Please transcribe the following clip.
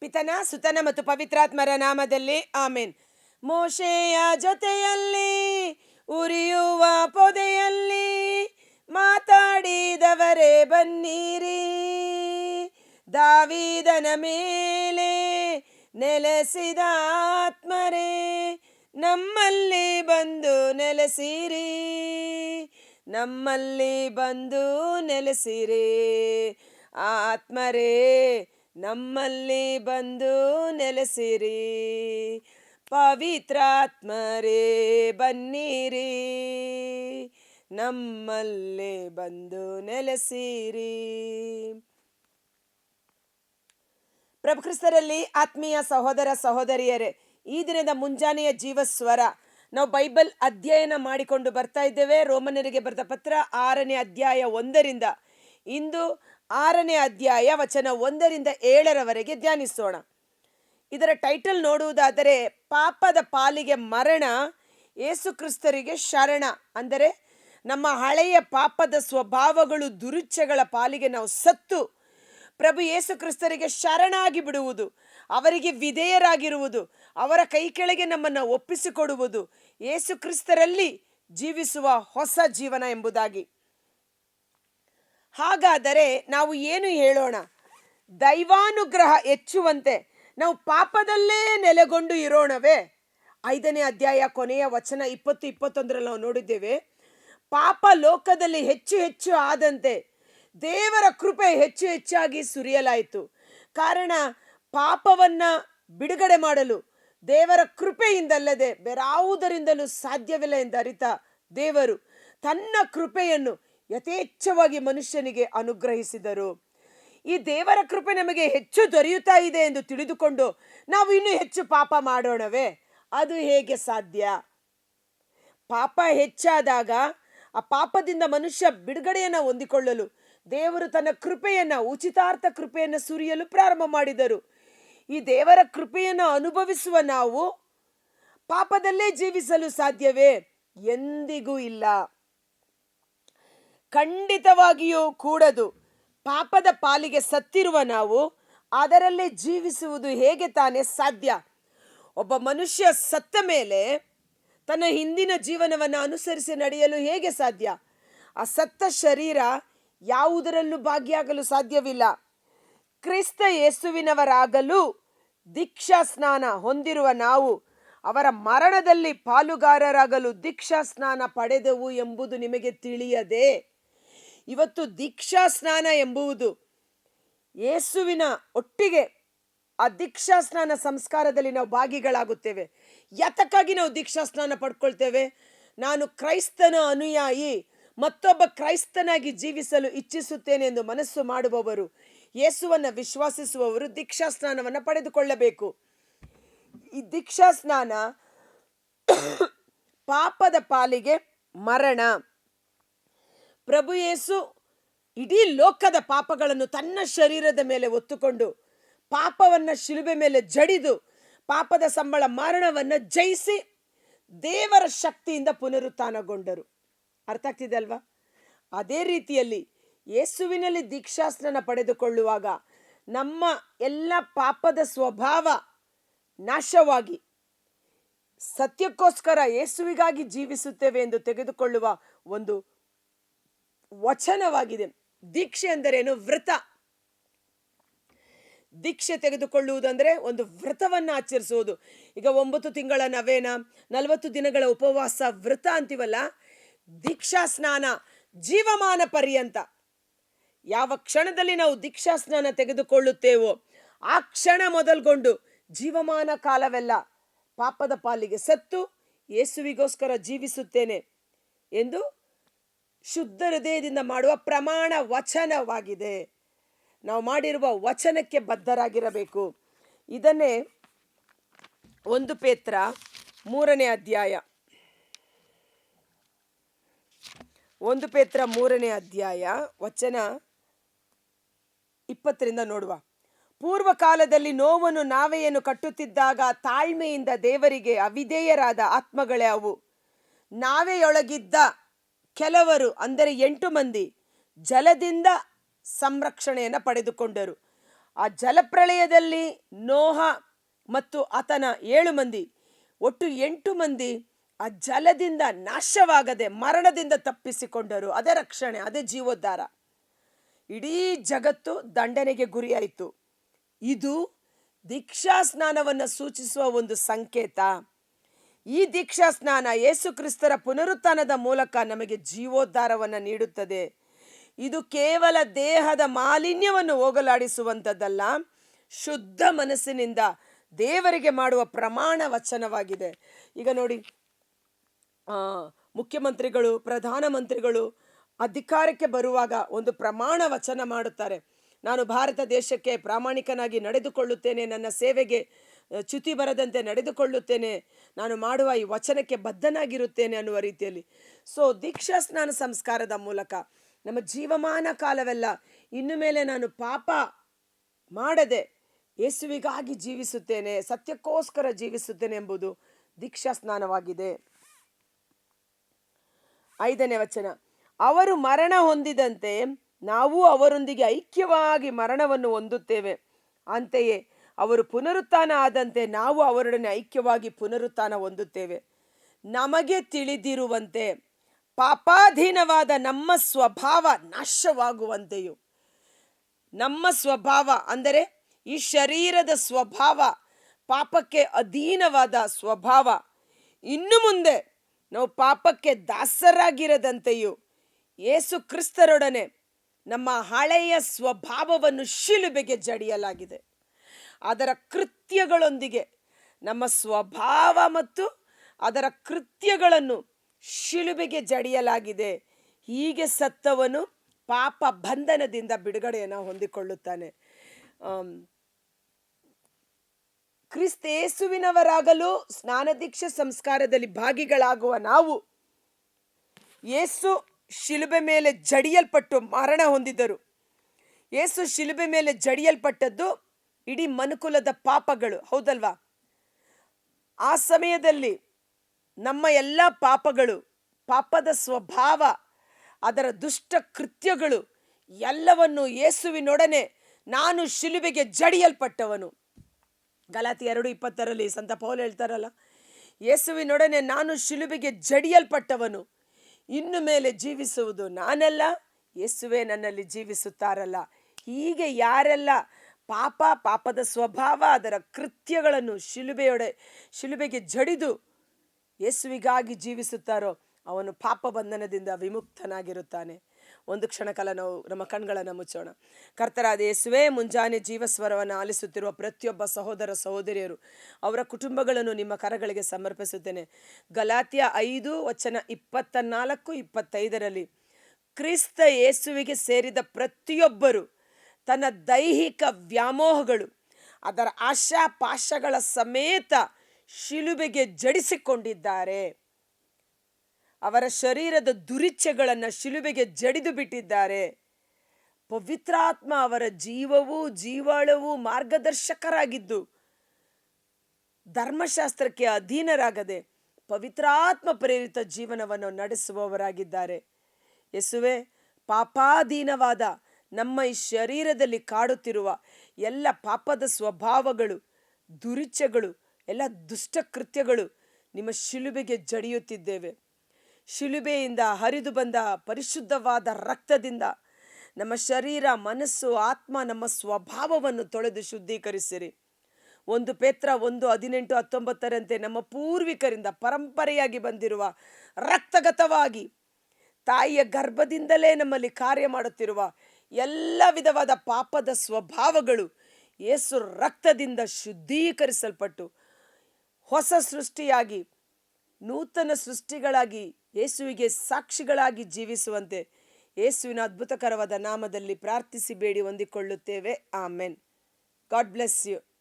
ಪಿತನ, ಸುತನ ಮತ್ತು ಪವಿತ್ರಾತ್ಮರ ನಾಮದಲ್ಲಿ ಆಮೇನ್. ಮೋಶೆಯ ಜೊತೆಯಲ್ಲಿ, ಉರಿಯುವ ಪೊದೆಯಲ್ಲಿ ಮಾತಾಡಿದವರೇ ಬನ್ನಿರಿ. ದಾವಿದನ ಮೇಲೆ ನೆಲೆಸಿದ ಆತ್ಮರೇ, ನಮ್ಮಲ್ಲಿ ಬಂದು ನೆಲೆಸಿರಿ. ನಮ್ಮಲ್ಲಿ ಬಂದು ನೆಲೆಸಿರಿ. ಆತ್ಮರೇ ನಮ್ಮಲ್ಲಿ ಬಂದು ನೆಲೆಸಿರಿ. ಪವಿತ್ರಾತ್ಮರೇ ಬನ್ನಿರಿ. ನಮ್ಮಲ್ಲಿ ಬಂದು ನೆಲೆಸಿರಿ. ಪ್ರಭುಕ್ರಿಸ್ತರಲ್ಲಿ ಆತ್ಮೀಯ ಸಹೋದರ ಸಹೋದರಿಯರೇ, ಈ ದಿನದ ಮುಂಜಾನೆಯ ಜೀವಸ್ವರ ನಾವು ಬೈಬಲ್ ಅಧ್ಯಯನ ಮಾಡಿಕೊಂಡು ಬರ್ತಾ ಇದ್ದೇವೆ. ರೋಮನರಿಗೆ ಬರೆದ ಪತ್ರ ಆರನೇ ಅಧ್ಯಾಯ ಒಂದರಿಂದ. ಇಂದು ಆರನೇ ಅಧ್ಯಾಯ ವಚನ ಒಂದರಿಂದ ಏಳರವರೆಗೆ ಧ್ಯಾನಿಸೋಣ. ಇದರ ಟೈಟಲ್ ನೋಡುವುದಾದರೆ, ಪಾಪದ ಪಾಲಿಗೆ ಮರಣ ಏಸು ಕ್ರಿಸ್ತರಿಗೆ ಶರಣ. ಅಂದರೆ, ನಮ್ಮ ಹಳೆಯ ಪಾಪದ ಸ್ವಭಾವಗಳು ದುರುಚ್ಛಗಳ ಪಾಲಿಗೆ ನಾವು ಸತ್ತು, ಪ್ರಭು ಏಸು ಕ್ರಿಸ್ತರಿಗೆ ಶರಣಾಗಿ ಬಿಡುವುದು, ಅವರಿಗೆ ವಿಧೇಯರಾಗಿರುವುದು, ಅವರ ಕೈ ಕೆಳಗೆ ನಮ್ಮನ್ನು ಒಪ್ಪಿಸಿಕೊಡುವುದು ಏಸು ಕ್ರಿಸ್ತರಲ್ಲಿ ಜೀವಿಸುವ ಹೊಸ ಜೀವನ ಎಂಬುದಾಗಿ. ಹಾಗಾದರೆ ನಾವು ಏನು ಹೇಳೋಣ? ದೈವಾನುಗ್ರಹ ಹೆಚ್ಚುವಂತೆ ನಾವು ಪಾಪದಲ್ಲೇ ನೆಲೆಗೊಂಡು ಇರೋಣವೇ? ಐದನೇ ಅಧ್ಯಾಯ ಕೊನೆಯ ವಚನ ಇಪ್ಪತ್ತು ಇಪ್ಪತ್ತೊಂದರಲ್ಲಿ ನಾವು ನೋಡಿದ್ದೇವೆ, ಪಾಪ ಲೋಕದಲ್ಲಿ ಹೆಚ್ಚು ಹೆಚ್ಚು ಆದಂತೆ ದೇವರ ಕೃಪೆ ಹೆಚ್ಚು ಹೆಚ್ಚಾಗಿ ಸುರಿಯಲಾಯಿತು. ಕಾರಣ, ಪಾಪವನ್ನ ಬಿಡುಗಡೆ ಮಾಡಲು ದೇವರ ಕೃಪೆಯಿಂದಲ್ಲದೆ ಬೇರಾವುದರಿಂದಲೂ ಸಾಧ್ಯವಿಲ್ಲ ಎಂದು ಅರಿತ ದೇವರು ತನ್ನ ಕೃಪೆಯನ್ನು ಯಥೇಚ್ಛವಾಗಿ ಮನುಷ್ಯನಿಗೆ ಅನುಗ್ರಹಿಸಿದರು. ಈ ದೇವರ ಕೃಪೆ ನಮಗೆ ಹೆಚ್ಚು ದೊರೆಯುತ್ತಾ ಇದೆ ಎಂದು ತಿಳಿದುಕೊಂಡು ನಾವು ಇನ್ನೂ ಹೆಚ್ಚು ಪಾಪ ಮಾಡೋಣವೇ? ಅದು ಹೇಗೆ ಸಾಧ್ಯ? ಪಾಪ ಹೆಚ್ಚಾದಾಗ ಆ ಪಾಪದಿಂದ ಮನುಷ್ಯ ಬಿಡುಗಡೆಯನ್ನು ಹೊಂದಿಕೊಳ್ಳಲು ದೇವರು ತನ್ನ ಕೃಪೆಯನ್ನು, ಉಚಿತಾರ್ಥ ಕೃಪೆಯನ್ನು ಸುರಿಯಲು ಪ್ರಾರಂಭ ಮಾಡಿದರು. ಈ ದೇವರ ಕೃಪೆಯನ್ನು ಅನುಭವಿಸುವ ನಾವು ಪಾಪದಲ್ಲೇ ಜೀವಿಸಲು ಸಾಧ್ಯವೇ? ಎಂದಿಗೂ ಇಲ್ಲ. ಖಂಡಿತವಾಗಿಯೂ ಕೂಡದು. ಪಾಪದ ಪಾಲಿಗೆ ಸತ್ತಿರುವ ನಾವು, ಅದರಲ್ಲೇ ಜೀವಿಸುವುದು ಹೇಗೆ ತಾನೇ ಸಾಧ್ಯ? ಒಬ್ಬ ಮನುಷ್ಯ ಸತ್ತ ಮೇಲೆ ತನ್ನ ಹಿಂದಿನ ಜೀವನವನ್ನು ಅನುಸರಿಸಿ ನಡೆಯಲು ಹೇಗೆ ಸಾಧ್ಯ? ಆ ಸತ್ತ ಶರೀರ ಯಾವುದರಲ್ಲೂ ಭಾಗಿಯಾಗಲು ಸಾಧ್ಯವಿಲ್ಲ. ಕ್ರಿಸ್ತ ಯೇಸುವಿನವರಾಗಲು ದೀಕ್ಷಾ ಸ್ನಾನ ಹೊಂದಿರುವ ನಾವು, ಅವರ ಮರಣದಲ್ಲಿ ಪಾಲುಗಾರರಾಗಲು ದೀಕ್ಷಾ ಸ್ನಾನ ಪಡೆದೆವು ಎಂಬುದು ನಿಮಗೆ ತಿಳಿಯದೆ ಇವತ್ತು ದೀಕ್ಷಾ ಸ್ನಾನ ಎಂಬುವುದು ಯೇಸುವಿನ ಒಟ್ಟಿಗೆ ಆ ದೀಕ್ಷಾ ಸ್ನಾನ ಸಂಸ್ಕಾರದಲ್ಲಿ ನಾವು ಭಾಗಿಗಳಾಗುತ್ತೇವೆ. ಯಾತಕ್ಕಾಗಿ ನಾವು ದೀಕ್ಷಾ ಸ್ನಾನ ಪಡ್ಕೊಳ್ತೇವೆ? ನಾನು ಕ್ರೈಸ್ತನ ಅನುಯಾಯಿ, ಮತ್ತೊಬ್ಬ ಕ್ರೈಸ್ತನಾಗಿ ಜೀವಿಸಲು ಇಚ್ಛಿಸುತ್ತೇನೆ ಎಂದು ಮನಸ್ಸು ಮಾಡುವವರು, ಯೇಸುವನ್ನು ವಿಶ್ವಾಸಿಸುವವರು ದೀಕ್ಷಾ ಸ್ನಾನವನ್ನು ಪಡೆದುಕೊಳ್ಳಬೇಕು. ಈ ದೀಕ್ಷಾ ಸ್ನಾನ ಪಾಪದ ಪಾಲಿಗೆ ಮರಣ. ಪ್ರಭು ಯೇಸು ಇಡೀ ಲೋಕದ ಪಾಪಗಳನ್ನು ತನ್ನ ಶರೀರದ ಮೇಲೆ ಒತ್ತುಕೊಂಡು ಪಾಪವನ್ನ ಶಿಲುಬೆ ಮೇಲೆ ಜಡಿದು ಪಾಪದ ಸಂಬಳ ಮರಣವನ್ನ ಜಯಿಸಿ ದೇವರ ಶಕ್ತಿಯಿಂದ ಪುನರುತ್ಥಾನಗೊಂಡರು. ಅರ್ಥ ಆಗ್ತಿದೆ ಅಲ್ವಾ? ಅದೇ ರೀತಿಯಲ್ಲಿ ಯೇಸುವಿನಲ್ಲಿ ದೀಕ್ಷಾಸ್ತ್ರನ ಪಡೆದುಕೊಳ್ಳುವಾಗ ನಮ್ಮ ಎಲ್ಲ ಪಾಪದ ಸ್ವಭಾವ ನಾಶವಾಗಿ ಸತ್ಯಕ್ಕೋಸ್ಕರ ಯೇಸುವಿಗಾಗಿ ಜೀವಿಸುತ್ತೇವೆ ಎಂದು ತೆಗೆದುಕೊಳ್ಳುವ ಒಂದು ವಚನವಾಗಿದೆ. ದೀಕ್ಷೆ ಅಂದರೇನು? ವ್ರತ. ದೀಕ್ಷೆ ತೆಗೆದುಕೊಳ್ಳುವುದಂದ್ರೆ ಒಂದು ವ್ರತವನ್ನು ಆಚರಿಸುವುದು. ಈಗ ಒಂಬತ್ತು ತಿಂಗಳ ನವೇನ, ನಲವತ್ತು ದಿನಗಳ ಉಪವಾಸ, ವ್ರತ ಅಂತೀವಲ್ಲ? ದೀಕ್ಷಾ ಸ್ನಾನ, ಜೀವಮಾನ ಪರ್ಯಂತ. ಯಾವ ಕ್ಷಣದಲ್ಲಿ ನಾವು ದೀಕ್ಷಾ ಸ್ನಾನ ತೆಗೆದುಕೊಳ್ಳುತ್ತೇವೋ, ಆ ಕ್ಷಣ ಮೊದಲ್ಗೊಂಡು ಜೀವಮಾನ ಕಾಲವೆಲ್ಲ ಪಾಪದ ಪಾಲಿಗೆ ಸತ್ತು, ಯೇಸುವಿಗೋಸ್ಕರ ಜೀವಿಸುತ್ತೇನೆ ಎಂದು ಶುದ್ಧ ಹೃದಯದಿಂದ ಮಾಡುವ ಪ್ರಮಾಣ ವಚನವಾಗಿದೆ. ನಾವು ಮಾಡಿರುವ ವಚನಕ್ಕೆ ಬದ್ಧರಾಗಿರಬೇಕು. ಇದನ್ನೇ ಒಂದು ಪೇತ್ರ ಮೂರನೇ ಅಧ್ಯಾಯ. ಒಂದು ಪೇತ್ರ ಮೂರನೇ ಅಧ್ಯಾಯ ವಚನ ಇಪ್ಪತ್ತರಿಂದ ನೋಡುವ. ಪೂರ್ವ ಕಾಲದಲ್ಲಿ ನೋವನ್ನು ನಾವೆಯನ್ನು ಕಟ್ಟುತ್ತಿದ್ದಾಗ ತಾಳ್ಮೆಯಿಂದ ದೇವರಿಗೆ ಅವಿಧೇಯರಾದ ಆತ್ಮಗಳೇ ಅವು. ನಾವೆಯೊಳಗಿದ್ದ ಕೆಲವರು, ಅಂದರೆ ಎಂಟು ಮಂದಿ, ಜಲದಿಂದ ಸಂರಕ್ಷಣೆಯನ್ನು ಪಡೆದುಕೊಂಡರು. ಆ ಜಲಪ್ರಳಯದಲ್ಲಿ ನೋಹ ಮತ್ತು ಆತನ ಏಳು ಮಂದಿ, ಒಟ್ಟು ಎಂಟು ಮಂದಿ ಆ ಜಲದಿಂದ ನಾಶವಾಗದೆ ಮರಣದಿಂದ ತಪ್ಪಿಸಿಕೊಂಡರು. ಅದೇ ರಕ್ಷಣೆ, ಅದೇ ಜೀವೋದ್ಧಾರ. ಇಡೀ ಜಗತ್ತು ದಂಡನೆಗೆ ಗುರಿಯಾಯಿತು. ಇದು ದೀಕ್ಷಾ ಸ್ನಾನವನ್ನು ಸೂಚಿಸುವ ಒಂದು ಸಂಕೇತ. ಈ ದೀಕ್ಷಾ ಸ್ನಾನ ಯೇಸು ಕ್ರಿಸ್ತರ ಪುನರುತ್ಥಾನದ ಮೂಲಕ ನಮಗೆ ಜೀವೋದ್ಧಾರವನ್ನು ನೀಡುತ್ತದೆ. ಇದು ಕೇವಲ ದೇಹದ ಮಾಲಿನ್ಯವನ್ನು ಹೋಗಲಾಡಿಸುವಂಥದ್ದಲ್ಲ, ಶುದ್ಧ ಮನಸ್ಸಿನಿಂದ ದೇವರಿಗೆ ಮಾಡುವ ಪ್ರಮಾಣ ವಚನವಾಗಿದೆ. ಈಗ ನೋಡಿ ಮುಖ್ಯಮಂತ್ರಿಗಳು, ಪ್ರಧಾನಮಂತ್ರಿಗಳು ಅಧಿಕಾರಕ್ಕೆ ಬರುವಾಗ ಒಂದು ಪ್ರಮಾಣ ವಚನ ಮಾಡುತ್ತಾರೆ. ನಾನು ಭಾರತ ದೇಶಕ್ಕೆ ಪ್ರಾಮಾಣಿಕನಾಗಿ ನಡೆದುಕೊಳ್ಳುತ್ತೇನೆ, ನನ್ನ ಸೇವೆಗೆ ಚ್ಯುತಿ ಬರದಂತೆ ನಡೆದುಕೊಳ್ಳುತ್ತೇನೆ. ನಾನು ಮಾಡುವ ಈ ವಚನಕ್ಕೆ ಬದ್ಧನಾಗಿರುತ್ತೇನೆ ಅನ್ನುವ ರೀತಿಯಲ್ಲಿ. ಸೊ ದೀಕ್ಷಾ ಸ್ನಾನ ಸಂಸ್ಕಾರದ ಮೂಲಕ ನಮ್ಮ ಜೀವಮಾನ ಕಾಲವೆಲ್ಲ ಇನ್ನು ಮೇಲೆ ನಾನು ಪಾಪ ಮಾಡದೆ ಯೇಸುವಿಗಾಗಿ ಜೀವಿಸುತ್ತೇನೆ, ಸತ್ಯಕ್ಕೋಸ್ಕರ ಜೀವಿಸುತ್ತೇನೆ ಎಂಬುದು ದೀಕ್ಷಾ ಸ್ನಾನವಾಗಿದೆ. ಐದನೇ ವಚನ. ಅವರು ಮರಣ ಹೊಂದಿದಂತೆ ನಾವು ಅವರೊಂದಿಗೆ ಐಕ್ಯವಾಗಿ ಮರಣವನ್ನು ಹೊಂದುತ್ತೇವೆ. ಅಂತೆಯೇ ಅವರು ಪುನರುತ್ಥಾನ ಆದಂತೆ ನಾವು ಅವರೊಡನೆ ಐಕ್ಯವಾಗಿ ಪುನರುತ್ಥಾನ ಹೊಂದುತ್ತೇವೆ. ನಮಗೆ ತಿಳಿದಿರುವಂತೆ ಪಾಪಾಧೀನವಾದ ನಮ್ಮ ಸ್ವಭಾವ ನಾಶವಾಗುವಂತೆಯೂ. ನಮ್ಮ ಸ್ವಭಾವ ಅಂದರೆ ಈ ಶರೀರದ ಸ್ವಭಾವ, ಪಾಪಕ್ಕೆ ಅಧೀನವಾದ ಸ್ವಭಾವ. ಇನ್ನು ಮುಂದೆ ನಾವು ಪಾಪಕ್ಕೆ ದಾಸರಾಗಿರದಂತೆಯೂ ಏಸು ಕ್ರಿಸ್ತರೊಡನೆ ನಮ್ಮ ಹಳೆಯ ಸ್ವಭಾವವನ್ನು ಶಿಲುಬೆಗೆ ಜಡಿಯಲಾಗಿದೆ. ಅದರ ಕೃತ್ಯಗಳೊಂದಿಗೆ, ನಮ್ಮ ಸ್ವಭಾವ ಮತ್ತು ಅದರ ಕೃತ್ಯಗಳನ್ನು ಶಿಲುಬೆಗೆ ಜಡಿಯಲಾಗಿದೆ. ಹೀಗೆ ಸತ್ತವನು ಪಾಪ ಬಂಧನದಿಂದ ಬಿಡುಗಡೆಯನ್ನು ಹೊಂದಿಕೊಳ್ಳುತ್ತಾನೆ. ಕ್ರಿಸ್ತೇಸುವಿನವರಾಗಲು ಸ್ನಾನದೀಕ್ಷೆ ಸಂಸ್ಕಾರದಲ್ಲಿ ಭಾಗಿಗಳಾಗುವ ನಾವು, ಯೇಸು ಶಿಲುಬೆ ಮೇಲೆ ಜಡಿಯಲ್ಪಟ್ಟು ಮರಣ ಹೊಂದಿದರು ಯೇಸು ಶಿಲುಬೆ ಮೇಲೆ ಜಡಿಯಲ್ಪಟ್ಟದ್ದು ಇಡೀ ಮನುಕುಲದ ಪಾಪಗಳು, ಹೌದಲ್ವಾ? ಆ ಸಮಯದಲ್ಲಿ ನಮ್ಮ ಎಲ್ಲ ಪಾಪಗಳು, ಪಾಪದ ಸ್ವಭಾವ, ಅದರ ದುಷ್ಟ ಕೃತ್ಯಗಳು ಎಲ್ಲವನ್ನು ಯೇಸುವಿನೊಡನೆ ನಾನು ಶಿಲುಬೆಗೆ ಜಡಿಯಲ್ಪಟ್ಟವನು. ಗಲಾತಿ ಎರಡು ಇಪ್ಪತ್ತರಲ್ಲಿ ಸಂತ ಪೌಲ್ ಹೇಳ್ತಾರಲ್ಲ, ಯೇಸುವಿನೊಡನೆ ನಾನು ಶಿಲುಬೆಗೆ ಜಡಿಯಲ್ಪಟ್ಟವನು. ಇನ್ನು ಮೇಲೆ ಜೀವಿಸುವುದು ನಾನಲ್ಲ, ಯೇಸುವೆ ನನ್ನಲ್ಲಿ ಜೀವಿಸುತ್ತಾರಲ್ಲ. ಹೀಗೆ ಯಾರೆಲ್ಲ ಪಾಪ ಪಾಪದ ಸ್ವಭಾವ, ಅದರ ಕೃತ್ಯಗಳನ್ನು ಶಿಲುಬೆಯೊಡೆ, ಶಿಲುಬೆಗೆ ಜಡಿದು ಯೇಸುವಿಗಾಗಿ ಜೀವಿಸುತ್ತಾರೋ ಅವನು ಪಾಪ ಬಂಧನದಿಂದ ವಿಮುಕ್ತನಾಗಿರುತ್ತಾನೆ. ಒಂದು ಕ್ಷಣ ಕಾಲ ನಾವು ನಮ್ಮ ಕಣ್ಗಳನ್ನು ಮುಚ್ಚೋಣ. ಕರ್ತರಾದ ಯೇಸುವೆ, ಮುಂಜಾನೆ ಜೀವಸ್ವರವನ್ನು ಆಲಿಸುತ್ತಿರುವ ಪ್ರತಿಯೊಬ್ಬ ಸಹೋದರ ಸಹೋದರಿಯರು, ಅವರ ಕುಟುಂಬಗಳನ್ನು ನಿಮ್ಮ ಕರಗಳಿಗೆ ಸಮರ್ಪಿಸುತ್ತೇನೆ. ಗಲಾತಿಯ ಐದು ವಚನ ಇಪ್ಪತ್ತ ನಾಲ್ಕು ಇಪ್ಪತ್ತೈದರಲ್ಲಿ ಕ್ರಿಸ್ತ ಯೇಸುವಿಗೆ ಸೇರಿದ ಪ್ರತಿಯೊಬ್ಬರು ತನ್ನ ದೈಹಿಕ ವ್ಯಾಮೋಹಗಳು, ಅದರ ಆಶಾ ಪಾಶಗಳ ಸಮೇತ ಶಿಲುಬೆಗೆ ಜಡಿಸಿಕೊಂಡಿದ್ದಾರೆ. ಅವರ ಶರೀರದ ದುರಿಚ್ಛೆಗಳನ್ನು ಶಿಲುಬೆಗೆ ಜಡಿದು ಬಿಟ್ಟಿದ್ದಾರೆ. ಪವಿತ್ರಾತ್ಮ ಅವರ ಜೀವವೂ ಜೀವಾಳವೂ ಮಾರ್ಗದರ್ಶಕರಾಗಿದ್ದು, ಧರ್ಮಶಾಸ್ತ್ರಕ್ಕೆ ಅಧೀನರಾಗದೆ ಪವಿತ್ರಾತ್ಮ ಪ್ರೇರಿತ ಜೀವನವನ್ನು ನಡೆಸುವವರಾಗಿದ್ದಾರೆ. ಯಸುವೆ, ಪಾಪಾಧೀನವಾದ ನಮ್ಮ ಈ ಶರೀರದಲ್ಲಿ ಕಾಡುತ್ತಿರುವ ಎಲ್ಲ ಪಾಪದ ಸ್ವಭಾವಗಳು ದುರಿಚ್ಛೆಗಳು ಎಲ್ಲ ದುಷ್ಟ ಕೃತ್ಯಗಳು ನಿಮ್ಮ ಶಿಲುಬೆಗೆ ಜಡಿಯುತ್ತಿದ್ದೇವೆ. ಶಿಲುಬೆಯಿಂದ ಹರಿದು ಬಂದ ಪರಿಶುದ್ಧವಾದ ರಕ್ತದಿಂದ ನಮ್ಮ ಶರೀರ, ಮನಸ್ಸು, ಆತ್ಮ, ನಮ್ಮ ಸ್ವಭಾವವನ್ನು ತೊಳೆದು ಶುದ್ಧೀಕರಿಸಿರಿ. ಒಂದು ಪೇತ್ರ ಒಂದು ಹದಿನೆಂಟು ಹತ್ತೊಂಬತ್ತರಂತೆ ನಮ್ಮ ಪೂರ್ವಿಕರಿಂದ ಪರಂಪರೆಯಾಗಿ ಬಂದಿರುವ ರಕ್ತಗತವಾಗಿ ತಾಯಿಯ ಗರ್ಭದಿಂದಲೇ ನಮ್ಮಲ್ಲಿ ಕಾರ್ಯ ಮಾಡುತ್ತಿರುವ ಎಲ್ಲ ವಿಧವಾದ ಪಾಪದ ಸ್ವಭಾವಗಳು ಯೇಸು ರಕ್ತದಿಂದ ಶುದ್ಧೀಕರಿಸಲ್ಪಟ್ಟು ಹೊಸ ಸೃಷ್ಟಿಯಾಗಿ, ನೂತನ ಸೃಷ್ಟಿಗಳಾಗಿ, ಯೇಸುವಿಗೆ ಸಾಕ್ಷಿಗಳಾಗಿ ಜೀವಿಸುವಂತೆ ಯೇಸುವಿನ ಅದ್ಭುತಕರವಾದ ನಾಮದಲ್ಲಿ ಪ್ರಾರ್ಥಿಸಿ ಬೇಡಿ ಹೊಂದಿಕೊಳ್ಳುತ್ತೇವೆ. ಆಮೆನ್. God bless you.